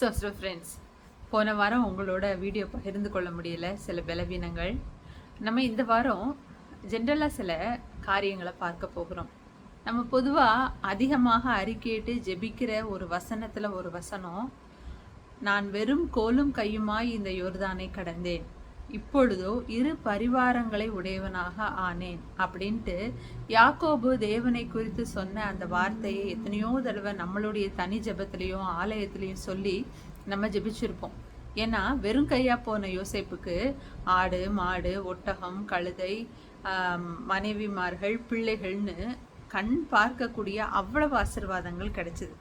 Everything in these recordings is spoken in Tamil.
ஸோ ஸோ ஃப்ரெண்ட்ஸ் போன வாரம் உங்களோட வீடியோ பகிர்ந்து கொள்ள முடியல சில பலவீனங்கள். நம்ம இந்த வாரம் ஜென்ரலாக சில காரியங்களை பார்க்க போகிறோம். நம்ம பொதுவாக அதிகமாக அறிக்கையிட்டு ஜெபிக்கிற ஒரு வசனத்தில் ஒரு வசனம் நான் வெறும் கோலும் கையுமாய் இந்த யோர்தானை கடந்தேன். இப்பொழுதோ இரு பரிவாரங்களை உடையவனாக ஆனேன் அப்படின்ட்டு யாக்கோபு தேவனை குறித்து சொன்ன அந்த வார்த்தையை எத்தனையோ தடவை நம்மளுடைய தனி ஜபத்திலையும் ஆலயத்திலையும் சொல்லி நம்ம ஜெபிச்சிருப்போம். ஏன்னா வெறும் கையா போன யோசைப்புக்கு ஆடு மாடு ஒட்டகம் கழுதை மனைவிமார்கள் பிள்ளைகள்னு கண் பார்க்கக்கூடிய அவ்வளவு ஆசீர்வாதங்கள் கிடைச்சிது.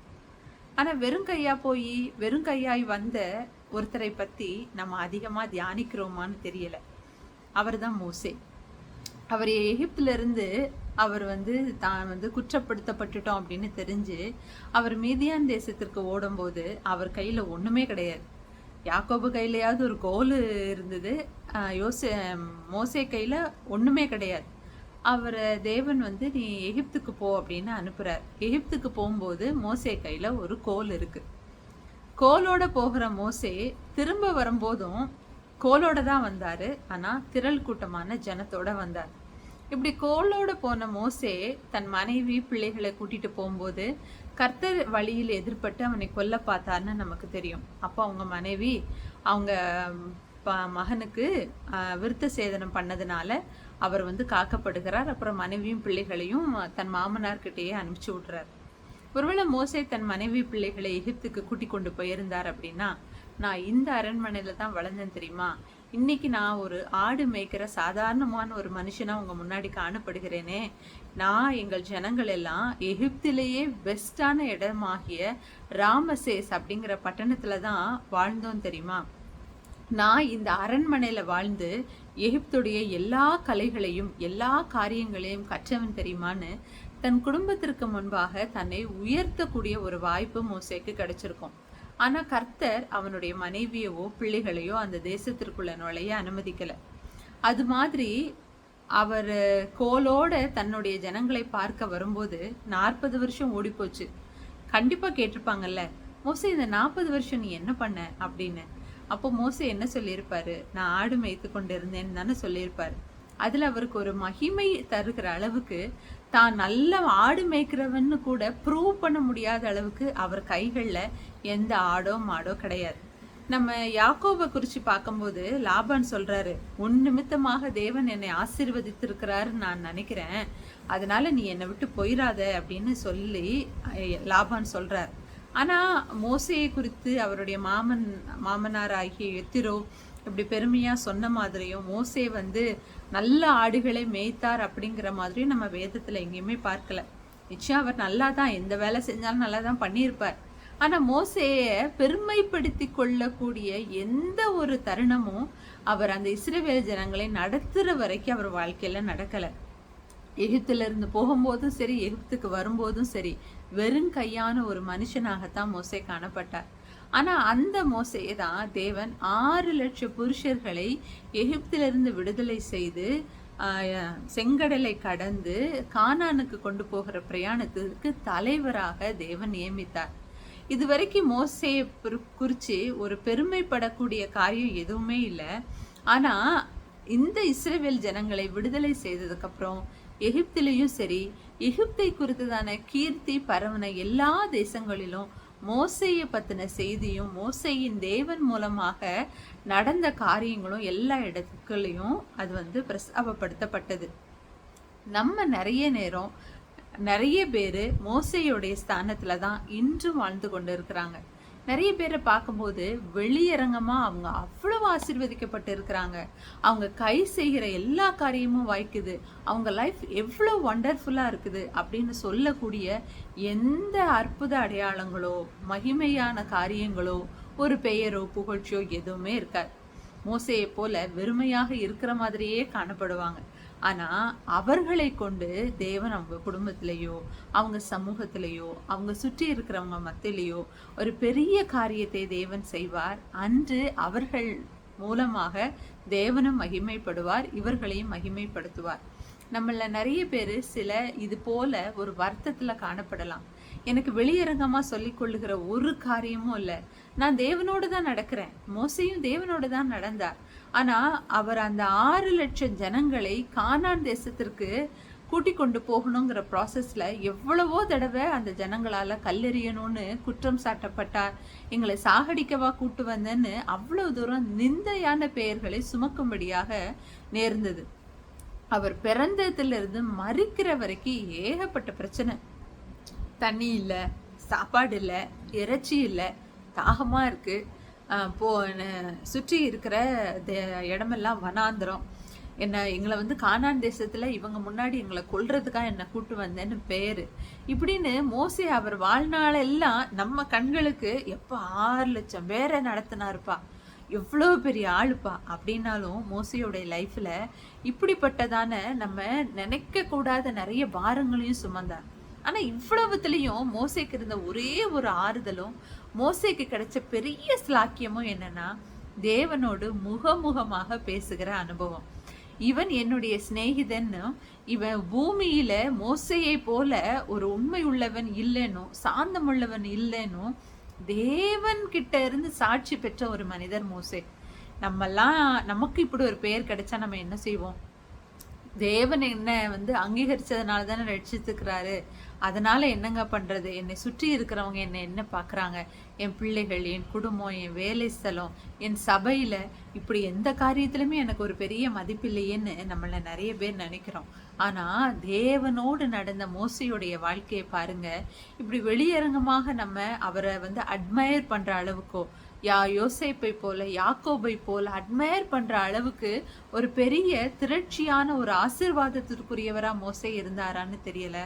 ஆனால் வெறும் கையா போய் வெறும் கையாய் வந்த ஒருத்தரை பற்றி நம்ம அதிகமாக தியானிக்கிறோமான்னு தெரியலை. அவர் தான் மோசே. அவர் எகிப்திலிருந்து அவர் வந்து தான் வந்து குற்றப்படுத்தப்பட்டுட்டோம் அப்படின்னு தெரிஞ்சு அவர் மீதியான் தேசத்திற்கு ஓடும்போது அவர் கையில் ஒன்றுமே கிடையாது. யாக்கோபு கையிலையாவது ஒரு கோல் இருந்தது. யோசே மோசே கையில் ஒன்றுமே கிடையாது. அவர் தேவன் வந்து நீ எகிப்துக்கு போ அப்படின்னு அனுப்புகிறார் எகிப்துக்கு போகும்போது மோசே கையில் ஒரு கோல் இருக்குது கோலோட போகிற மோசே திரும்ப வரும்போதும் கோலோட தான் வந்தார். ஆனால் திரள் கூட்டமான ஜனத்தோட வந்தார். இப்படி கோலோட போன மோசே தன் மனைவி பிள்ளைகளை கூட்டிகிட்டு போகும்போது கர்த்தர் வழியில் எதிர்பட்டு அவனை கொல்ல பார்த்தார்னு நமக்கு தெரியும். அப்போ அவங்க மனைவி அவங்க ப- மகனுக்கு விருத்த சேதனம் பண்ணதுனால அவர் வந்து காக்கப்படுகிறார். அப்புறம் மனைவியும் பிள்ளைகளையும் தன் மாமனார்கிட்டயே அனுப்பிச்சு விட்றாரு. ஒருவேளை மோசே தன் மனைவி பிள்ளைகளை எகிப்துக்கு கூட்டி கொண்டு போயிருந்தார் அப்படின்னா நான் இந்த அரண்மனையில தான் வளர்ந்தேன் தெரியுமா? இன்னைக்கு நான் ஒரு ஆடு மேய்க்கிற சாதாரணமான ஒரு மனுஷனா உங்க முன்னாடி காணப்படுகிறேனே. நான் எங்கள் ஜனங்கள் எல்லாம் எகிப்திலேயே பெஸ்டான இடமாகிய ராமசேஸ் அப்படிங்கிற பட்டணத்துல தான் வாழ்ந்தோம் தெரியுமா? நான் இந்த அரண்மனையில் வாழ்ந்து எகிப்துடைய எல்லா கலைகளையும் எல்லா காரியங்களையும் கற்றவன் தெரியுமான்னு தன் குடும்பத்திற்கு முன்பாக தன்னை உயர்த்தக்கூடிய ஒரு வாய்ப்பு மோசைக்கு கிடைச்சிருக்கும். ஆனால் கர்த்தர் அவனுடைய மனைவியவோ பிள்ளைகளையோ அந்த தேசத்திற்குள்ள நுழைய அனுமதிக்கலை. அது மாதிரி அவர் கோலோட தன்னுடைய ஜனங்களை பார்க்க வரும்போது நாற்பது வருஷம் ஓடிப்போச்சு. கண்டிப்பாக கேட்டிருப்பாங்கல்ல மோசை இந்த நாற்பது வருஷம் நீ என்ன பண்ண? அப்படின்னு. அப்போ மோசை என்ன சொல்லியிருப்பாரு? நான் ஆடு மேய்த்து கொண்டு இருந்தேன்னு தானே சொல்லியிருப்பாரு. அதுல அவருக்கு ஒரு மகிமை தருகிற அளவுக்கு தான் நல்ல ஆடு மேய்க்கிறவன்னு கூட ப்ரூவ் பண்ண முடியாத அளவுக்கு அவர் கைகளில் எந்த ஆடோ மாடோ கிடையாது. நம்ம யாக்கோவை குறித்து பார்க்கும்போது லாபான் சொல்கிறாரு உன் நிமித்தமாக தேவன் என்னை ஆசீர்வதித்திருக்கிறாரு நான் நினைக்கிறேன். அதனால நீ என்னை விட்டு போயிடாத அப்படின்னு சொல்லி லாபான் சொல்கிறார் ஆனால் மோசையை குறித்து அவருடைய மாமன் மாமனார் ஆகிய எத்திரோ இப்படி பெருமையாக சொன்ன மாதிரியும் மோசே வந்து நல்ல ஆடுகளை மேய்த்தார் அப்படிங்கிற மாதிரியும் நம்ம வேதத்தில் எங்கேயுமே பார்க்கல. நிச்சயம் அவர் நல்லா தான் எந்த வேலை செஞ்சாலும் நல்லா தான் பண்ணியிருப்பார். ஆனால் மோசையை பெருமைப்படுத்தி கொள்ளக்கூடிய எந்த ஒரு தருணமும் அவர் அந்த இஸ்ரேவேல் ஜனங்களை நடத்துகிற வரைக்கும் அவர் வாழ்க்கையில் நடக்கலை. எகிப்திலிருந்து போகும்போதும் சரி எகிப்துக்கு வரும்போதும் சரி வெறும் கையான ஒரு மனுஷனாகத்தான் மோசே காணப்பட்டார். ஆனால் அந்த மோசையை தான் தேவன் ஆறு லட்சம் புருஷர்களை எகிப்திலிருந்து விடுதலை செய்து செங்கடலை கடந்து கானானுக்கு கொண்டு போகிற பிரயாணத்துக்கு தலைவராக தேவன் நியமித்தார். இதுவரைக்கும் மோசையை குறி- ஒரு பெருமைப்படக்கூடிய காரியம் எதுவுமே இல்லை. ஆனால் இந்த இஸ்ரேவேல் ஜனங்களை விடுதலை செய்ததுக்கப்புறம் எகிப்திலையும் சரி எகிப்தை குறித்ததான கீர்த்தி பரவன எல்லா தேசங்களிலும் மோசையை பத்தின செய்தியும் மோசையின் தேவன் மூலமாக நடந்த காரியங்களும் எல்லா இடத்துக்குள்ளேயும் அது வந்து பிரஸ்தாபப்படுத்தப்பட்டது. நம்ம நிறைய நேரம் நிறைய பேர் மோசையுடைய ஸ்தானத்தில் தான் இன்றும் வாழ்ந்து கொண்டு இருக்கிறாங்க நிறைய பேரை பார்க்கும்போது வெளியரங்கமாக அவங்க அவ்வளவு ஆசிர்வதிக்கப்பட்டு இருக்கிறாங்க அவங்க கை செய்கிற எல்லா காரியமும் வாய்க்குது. அவங்க லைஃப் எவ்வளோ ஒண்டர்ஃபுல்லாக இருக்குது அப்படின்னு சொல்லக்கூடிய எந்த அற்புத அடையாளங்களோ மகிமையான காரியங்களோ ஒரு பெயரோ புகழ்ச்சியோ எதுவுமே இருக்காது. மோசையை போல வெறுமையாக இருக்கிற மாதிரியே காணப்படுவாங்க. ஆனால் அவர்களை கொண்டு தேவன் அவங்க குடும்பத்திலேயோ அவங்க சமூகத்திலேயோ அவங்க சுற்றி இருக்கிறவங்க மத்தியிலேயோ ஒரு பெரிய காரியத்தை தேவன் செய்வார். அன்று அவர்கள் மூலமாக தேவனும் மகிமைப்படுவார் இவர்களையும் மகிமைப்படுத்துவார். நம்மள நிறைய பேர் சில இது போல ஒரு வருத்தத்தில் காணப்படலாம். எனக்கு வெளியரங்கமாக சொல்லிக்கொள்ளுகிற ஒரு காரியமும் இல்லை. நான் தேவனோடு தான் நடக்கிறேன். மோசையும் தேவனோடு தான் நடந்தார். ஆனால் அவர் அந்த ஆறு லட்சம் ஜனங்களை கானான் தேசத்திற்கு கூட்டி கொண்டு போகணுங்கிற ப்ராசஸில் எவ்வளவோ தடவை அந்த ஜனங்களால் கல்லெறியணும்னு குற்றம் சாட்டப்பட்டார். எங்களை சாகடிக்கவா கூட்டு வந்தேன்னு அவ்வளோ தூரம் நிந்தையான பெயர்களை சுமக்கும்படியாக நேர்ந்தது. அவர் பிறந்ததிலிருந்து மறிக்கிற வரைக்கும் ஏகப்பட்ட பிரச்சனை. தண்ணி இல்லை சாப்பாடு இல்லை இறைச்சி இல்லை தாகமாக இருக்குது போ சுற்றி இருக்கிற இடமெல்லாம் வனாந்திரம். என்னை எங்களை வந்து கானான் தேசத்தில் இவங்க முன்னாடி எங்களை கொல்றதுக்காக என்னை கூட்டு வந்தேன்னு பேர். இப்படின்னு மோசி அவர் வாழ்நாளெல்லாம் நம்ம கண்களுக்கு எப்போ ஆறு லட்சம் பேரை நடத்தினாருப்பா. எவ்வளோ பெரிய ஆளுப்பா. அப்படின்னாலும் மோசியோடைய லைஃப்பில் இப்படிப்பட்டதான நம்ம நினைக்கக்கூடாத நிறைய பாரங்களையும் சுமந்தார். ஆனால் இவ்வளவுத்துலேயும் மோசைக்கு இருந்த ஒரே ஒரு ஆறுதலும் மோசைக்கு கிடைச்ச பெரிய ஸ்லாக்கியமும் என்னன்னா தேவனோடு முகமுகமாக பேசுகிற அனுபவம். இவன் என்னுடைய சிநேகிதன்னு இவன் பூமியில மோசையை போல ஒரு உண்மை உள்ளவன் இல்லைனும் சாந்தம் உள்ளவன் இல்லைனும் தேவன் கிட்ட இருந்து சாட்சி பெற்ற ஒரு மனிதர் மோசே. நம்மெல்லாம் நமக்கு இப்படி ஒரு பெயர் கிடைச்சா நம்ம என்ன செய்வோம்? தேவன் என்ன வந்து அங்கீகரிச்சதுனால தானே ரட்சித்துக்கிறாரு. அதனால என்னங்க பண்றது? என்னை சுற்றி இருக்கிறவங்க என்னை என்ன பார்க்குறாங்க? என் பிள்ளைகள் என் குடும்பம் என் வேலை ஸ்தலம் என் சபையில இப்படி எந்த காரியத்திலுமே எனக்கு ஒரு பெரிய மதிப்பில்லையேன்னு நம்மள நிறைய பேர் நினைக்கிறோம். ஆனா தேவனோடு நடந்த மோசையுடைய வாழ்க்கையை பாருங்க. இப்படி வெளியரங்கமாக நம்ம அவரை வந்து அட்மயர் பண்ற அளவுக்கோ யா யோசேப்பை போல யாக்கோபை போல அட்மயர் பண்ற அளவுக்கு ஒரு பெரிய திரட்சியான ஒரு ஆசிர்வாதத்திற்குரியவரா மோசை இருந்தாரான்னு தெரியல.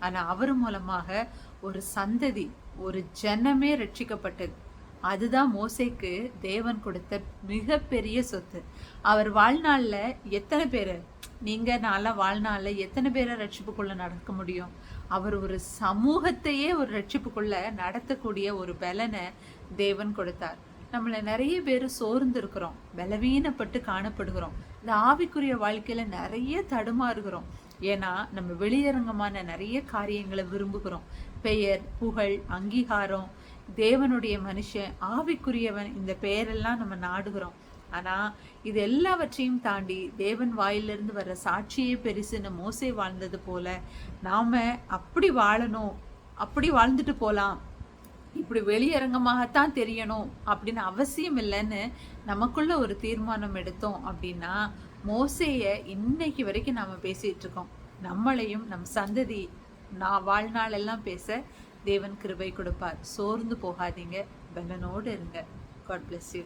ஆனா அவர் மூலமாக ஒரு சந்ததி ஒரு ஜனமே ரட்சிக்கப்பட்டது. அதுதான் மோசைக்கு தேவன் கொடுத்த மிகப்பெரிய சொத்து. அவர் வாழ்நாளில் எத்தனை பேர்? நீங்க நாள வாழ்நாளில் எத்தனை பேரை ரட்சிப்புக்குள்ள நடக்க முடியும்? அவர் ஒரு சமூகத்தையே ஒரு ரட்சிப்புக்குள்ள நடத்தக்கூடிய ஒரு பலனை தேவன் கொடுத்தார். நம்மளை நிறைய பேர் சோர்ந்து இருக்கிறோம் பலவீனப்பட்டு காணப்படுகிறோம். இந்த ஆவிக்குரிய வாழ்க்கையில நிறைய தடுமாறுகிறோம். ஏன்னா நம்ம வெளியரங்கமான நிறைய காரியங்களை விரும்புகிறோம். பெயர் புகழ் அங்கீகாரம் தேவனுடைய மனுஷன் ஆவிக்குரியவன் இந்த பெயரெல்லாம் நம்ம நாடுகிறோம். ஆனா இது எல்லாவற்றையும் தாண்டி தேவன் வாயிலிருந்து வர்ற சாட்சியே பெருசுன்னு மோசை வாழ்ந்தது போல நாம அப்படி வாழணும் அப்படி வாழ்ந்துட்டு போலாம். இப்படி வெளியரங்கமாகத்தான் தெரியணும் அப்படின்னு அவசியம் இல்லைன்னு நமக்குள்ள ஒரு தீர்மானம் எடுத்தோம் அப்படின்னா மோசைய இன்னைக்கு வரைக்கும் நாம பேசிட்டு இருக்கோம். நம்மளையும் நம் சந்ததி நான் வாழ்நாள் எல்லாம் பேச தேவன் கிருபை கொடுப்பார். சோர்ந்து போகாதீங்க. பலனோடு இருங்க. God bless you